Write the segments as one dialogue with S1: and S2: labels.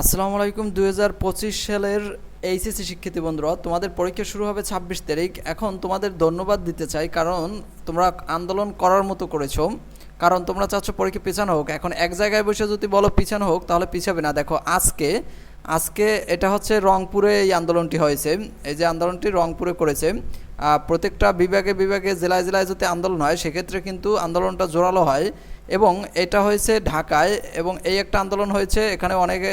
S1: আসসালামু আলাইকুম দু হাজার পঁচিশ সালের এইচএসসি শিক্ষার্থী বন্ধুরা, তোমাদের পরীক্ষা শুরু হবে ছাব্বিশ তারিখ। এখন তোমাদের ধন্যবাদ দিতে চাই, কারণ তোমরা আন্দোলন করার মতো করেছ। কারণ তোমরা চাচ্ছ পরীক্ষা পিছানো হোক। এখন এক জায়গায় বসে যদি বলো পিছানো হোক, তাহলে পিছাবে না। দেখো, আজকে আজকে এটা হচ্ছে রংপুরে এই আন্দোলনটি হয়েছে। এই যে আন্দোলনটি রংপুরে করেছে প্রত্যেকটা বিভাগে বিভাগে, জেলায় জেলায় যদি আন্দোলন হয়, সেক্ষেত্রে কিন্তু আন্দোলনটা জোরালো হয়। এবং এটা হয়েছে ঢাকায়, এবং এই একটা আন্দোলন হয়েছে, এখানে অনেকে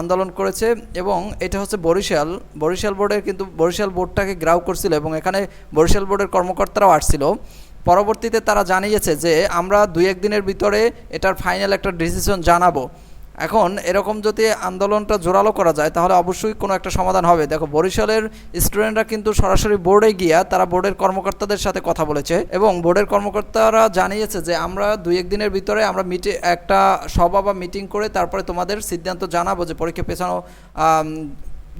S1: আন্দোলন করেছে এবং এটা হচ্ছে বরিশাল। বরিশাল বোর্ডের কিন্তু বরিশাল বোর্ডটাকে গ্রাউ করছিল এবং এখানে বরিশাল বোর্ডের কর্মকর্তারাও আসছিল। পরবর্তীতে তারা জানিয়েছে যে আমরা দুই একদিনের ভিতরে এটার ফাইনাল একটা ডিসিশন জানাব। এখন এরকম যদি আন্দোলনটা জোরালো করা যায়, তাহলে অবশ্যই কোনো একটা সমাধান হবে। দেখো, বরিশালের স্টুডেন্টরা কিন্তু সরাসরি বোর্ডে গিয়া তারা বোর্ডের কর্মকর্তাদের সাথে কথা বলেছে এবং বোর্ডের কর্মকর্তারা জানিয়েছে যে, আমরা দুই একদিনের ভিতরে আমরা মিটে, একটা সভা বা মিটিং করে তারপরে তোমাদের সিদ্ধান্ত জানাব যে পরীক্ষা পেছানো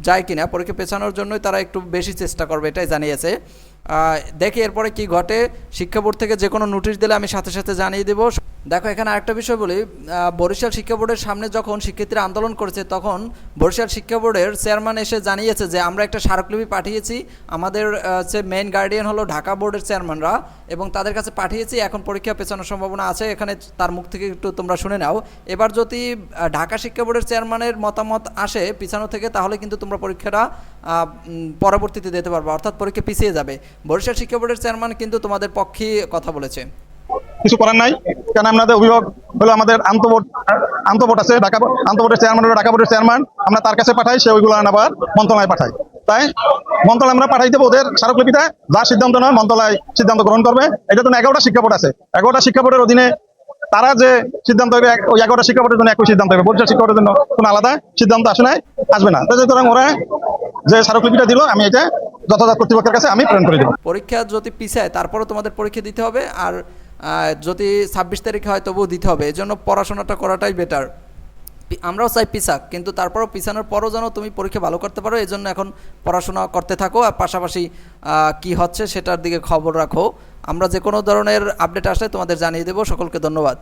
S1: যায় কিনা। পরীক্ষা পেছানোর জন্যই তারা একটু বেশি চেষ্টা করবে, এটাই জানিয়েছে। দেখি এরপরে কি ঘটে। শিক্ষা বোর্ড থেকে যে কোনো নোটিশ দিলে আমি সাথে সাথে জানিয়ে দেবো। দেখো, এখানে আরেকটা বিষয় বলি। বরিশাল শিক্ষা বোর্ডের সামনে যখন শিক্ষার্থীরা আন্দোলন করেছে, তখন বরিশাল শিক্ষা বোর্ডের চেয়ারম্যান এসে জানিয়েছে যে, আমরা একটা স্মারকলিপি পাঠিয়েছি। আমাদের হচ্ছে মেইন গার্ডিয়ান হলো ঢাকা বোর্ডের চেয়ারম্যানরা এবং তাদের কাছে পাঠিয়েছি। এখন পরীক্ষা পেছানোর সম্ভাবনা আছে। এখানে তার মুখ থেকে একটু তোমরা শুনে নাও। এবার যদি ঢাকা শিক্ষা বোর্ডের চেয়ারম্যানের মতামত আসে পিছানো থেকে, তাহলে কিন্তু তোমরা পরীক্ষাটা পরবর্তীতে দিতে পারবে। অর্থাৎ পরীক্ষা পিছিয়ে যাবে। বরিশাল শিক্ষা বোর্ডের চেয়ারম্যান কিন্তু তোমাদের পক্ষে কথা বলেছে।
S2: কিছু করার নাই। কেন আমাদের অভিভাবক হলো আমাদের আন্তবোর্ড আন্তবোর্ড আছে, ঢাকা আন্তবোর্ডের চেয়ারম্যান হলো ঢাকা বোর্ডের চেয়ারম্যান আমরা তার কাছে পাঠাই, সে ওইগুলো আবার মন্ত্রণালয়ে পাঠাই তাই মন্ত্রণালয় আমরা পাঠাই দেবো ওদের স্মারকলিপিতে, যা সিদ্ধান্ত নয়, মন্ত্রণালয় সিদ্ধান্ত গ্রহণ করবে। এটা জন্য এগারোটা শিক্ষা বোর্ড আছে। এগারোটা শিক্ষা বোর্ডের অধীনে তারা যে সিদ্ধান্ত হবে ওই এগারোটা শিক্ষা বোর্ডের জন্য একই সিদ্ধান্ত হবে বরিশাল শিক্ষা বোর্ডের জন্য কোনো আলাদা সিদ্ধান্ত আসে নাই, আসবে না। তো সুতরাং ওরা যে স্মারকলিপিটা দিল, আমি এটা যথাযথ কর্তৃপক্ষের কাছে আমি প্রেরণ করে দেবো।
S1: পরীক্ষা যদি পিছায়, তারপরও তোমাদের পরীক্ষা দিতে হবে। আর যদি ছাব্বিশ তারিখে হয় তবুও দিতে হবে। এই জন্য পড়াশোনাটা করাটাই বেটার আমরাও চাই পিছাক কিন্তু তারপরও পিছানোর পরও যেন তুমি পরীক্ষা ভালো করতে পারো এই জন্য এখন পড়াশোনা করতে থাকো। আর পাশাপাশি কি হচ্ছে সেটার দিকে খবর রাখো। আমরা যে কোনো ধরনের আপডেট আসলে তোমাদের জানিয়ে দেবো। সকলকে ধন্যবাদ।